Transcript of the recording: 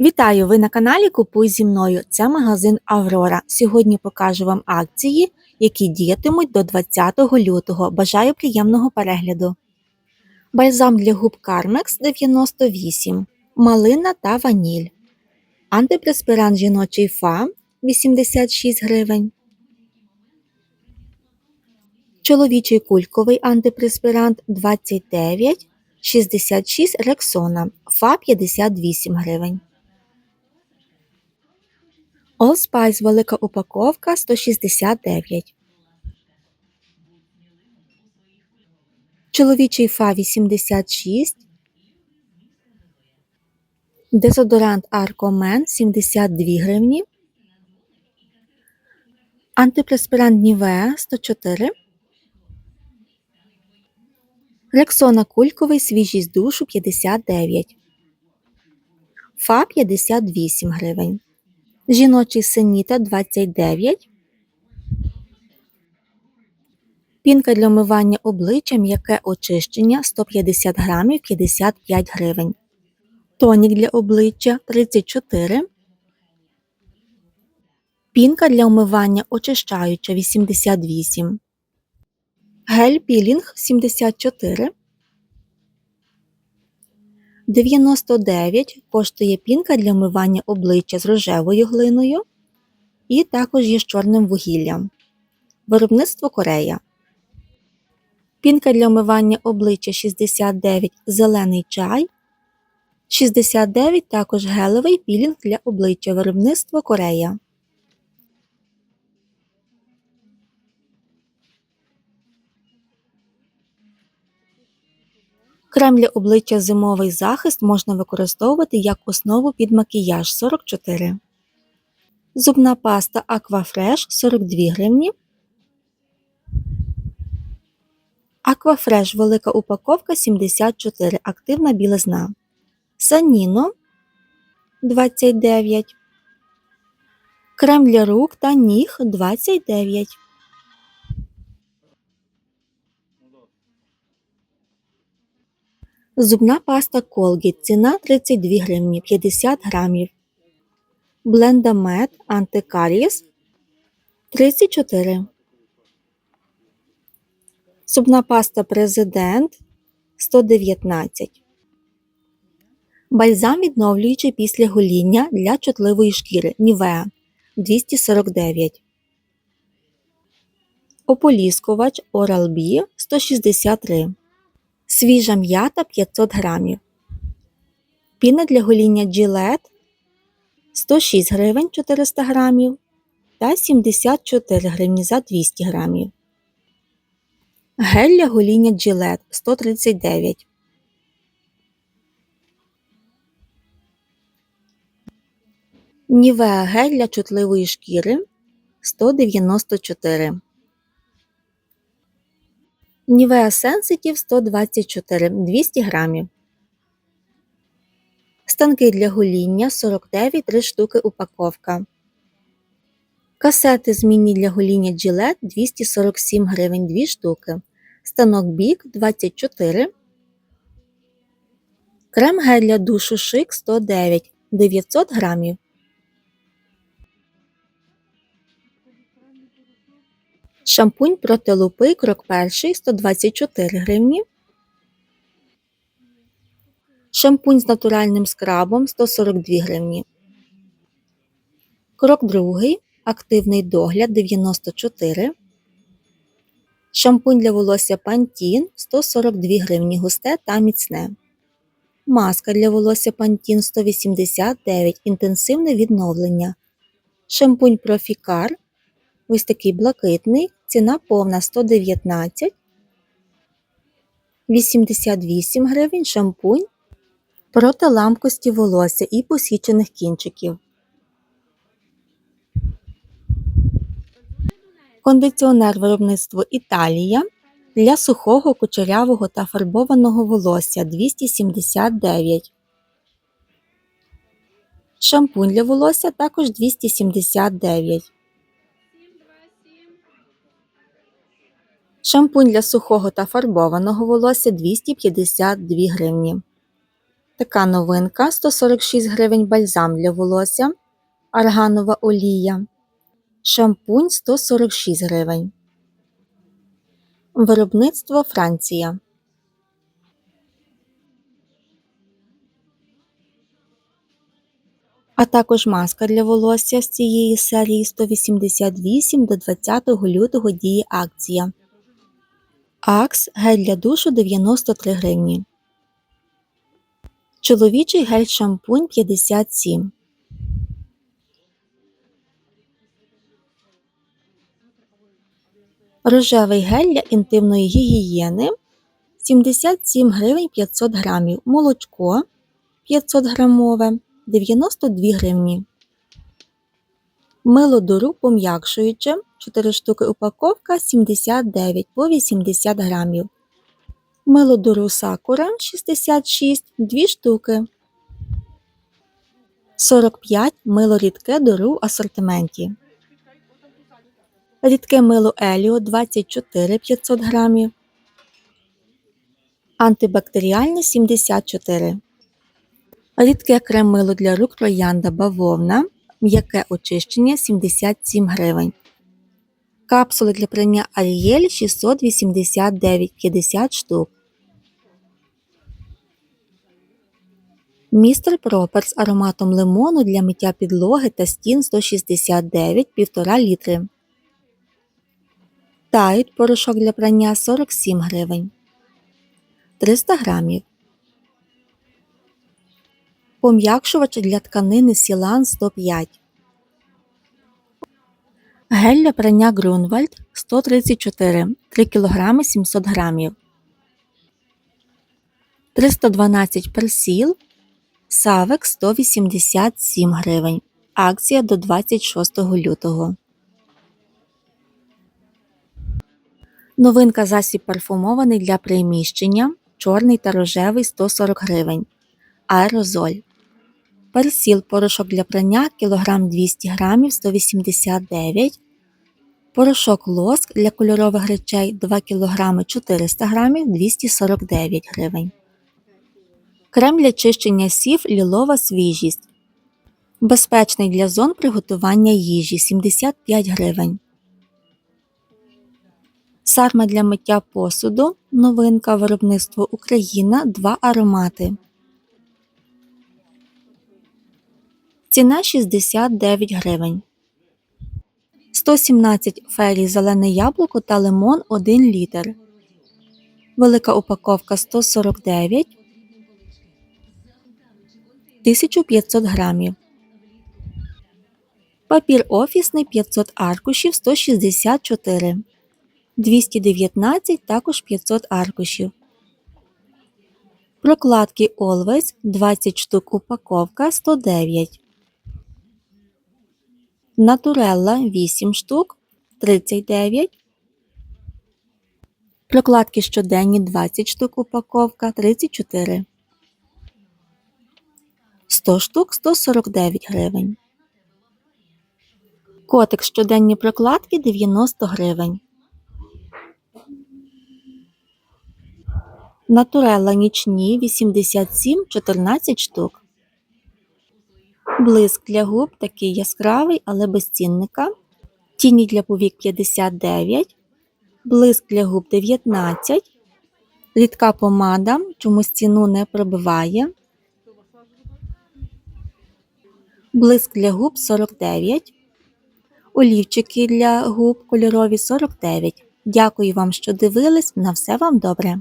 Вітаю! Ви на каналі Купуй зі мною. Це магазин Аврора. Сьогодні покажу вам акції, які діятимуть до 20 лютого. Бажаю приємного перегляду. Бальзам для губ Carmex 98, малина та ваніль. Антипреспірант жіночий фа 86 гривень. Чоловічий кульковий антипреспірант 29, 66 Рексона, фа 58 гривень. Allspice велика упаковка 169. Чоловічий фа 86. Дезодорант Аркомен 72 гривні. Антипреспірант Нівеа 104. Рексона кульковий свіжість душу 59. Фа 58 гривень. Жіночий синіта 29. Пінка для вмивання обличчя м'яке очищення 150 грамів 55 гривень. Тонік для обличчя 34. Пінка для вмивання очищаюча 88. Гель пілінг 74. 99 коштує пінка для вмивання обличчя з рожевою глиною і також є з чорним вугіллям. Виробництво Корея. Пінка для вмивання обличчя 69 зелений чай. 69 також гелевий пілінг для обличчя виробництво Корея. Крем для обличчя зимовий захист можна використовувати як основу під макіяж 44. Зубна паста Aquafresh 42 гривні. Aquafresh велика упаковка 74 активна білизна. Саніно 29. Крем для рук та ніг 29. Зубна паста Colgate. Ціна 32 гривні 50 грамів. Блендамет антикаріс 34. Зубна паста Президент 119. Бальзам відновлюючий після гоління для чутливої шкіри Нівеа 249. Ополіскувач Oral-B 163. Свіжа м'ята 500 грамів. Піна для гоління Gillette 106 гривень 400 грамів та 74 гривні за 200 грамів. Гель для гоління Gillette 139. Нівеа гель для чутливої шкіри 194. Нівеа Sensitive 124 200 грамів. Станки для гоління 49 3 штуки упаковка. Касети змінні для гоління Gillette 247 гривень 2 штуки. Станок бік 24. Крем гель для душу шик 109 900 грамів. Шампунь проти лупи крок перший 124 гривні. Шампунь з натуральним скрабом 142 гривні. Крок другий. Активний догляд 94. Шампунь для волосся Pantene 142 гривні густе та міцне. Маска для волосся Pantene 189 інтенсивне відновлення. Шампунь Proficar ось такий блакитний Ціна повна 119, 88 гривень шампунь проти ламкості волосся і посічених кінчиків. Кондиціонер виробництво Італія для сухого кучерявого та фарбованого волосся 279. Шампунь для волосся також 279. Шампунь для сухого та фарбованого волосся 252 гривні. Така новинка 146 гривень бальзам для волосся, арганова олія, шампунь 146 гривень. Виробництво Франція. А також маска для волосся з цієї серії 188 до 20 лютого діє акція. Акс гель для душу 93 гривні. Чоловічий гель шампунь 57. Рожевий гель для інтимної гігієни 77 гривень 500 грамів. Молочко 500 грамове 92 гривні. Мило дуру пом'якшуюче 4 штуки упаковка 79 по 80 грамів. Мило дуру сакура 66 2 штуки. 45 мило рідке дуру в асортименті. Рідке мило Еліо 24 500 грамів. Антибактеріальне 74. Рідке крем-мило для рук троянда бавовна. М'яке очищення 77 гривень. Капсули для прання Ariel 689 50 штук. Містер Пропер з ароматом лимону для миття підлоги та стін 169 1,5 літри. Тайд порошок для прання 47 гривень. 300 грамів. Пом'якшувач для тканини Сілан 105. Гель для прання Грунвальд 134 3 кг 700 грамів. 312 персіл. Савек 187 гривень. Акція до 26 лютого. Новинка засіб парфумований для приміщення. Чорний та рожевий 140 гривень. Аерозоль. Персіл порошок для прання кілограм 200 грамів 189 Порошок лоск для кольорових речей 2 кг 400 грамів 249 гривень. Крем для чищення сів лілова свіжість. Безпечний для зон приготування їжі 75 гривень. Сарма для миття посуду. Новинка виробництво Україна 2 аромати. Ціна 69 гривень. 117 фері зелене яблуко та лимон 1 літр. Велика упаковка 149 1500 грамів. Папір офісний 500 аркушів 164 219 також 500 аркушів. Прокладки Always 20 штук упаковка 109 Натурелла 8 штук 39. Прокладки щоденні 20 штук упаковка 34. 100 штук 149 гривень. Котик щоденні прокладки 90 гривень. Натурелла нічні 87 14 штук. Блиск для губ такий яскравий, але без цінника. Тіні для повік 59, блиск для губ 19, рідка помада, чомусь ціну не пробиває. Блиск для губ 49, олівчики для губ кольорові 49. Дякую вам, що дивились. На все вам добре!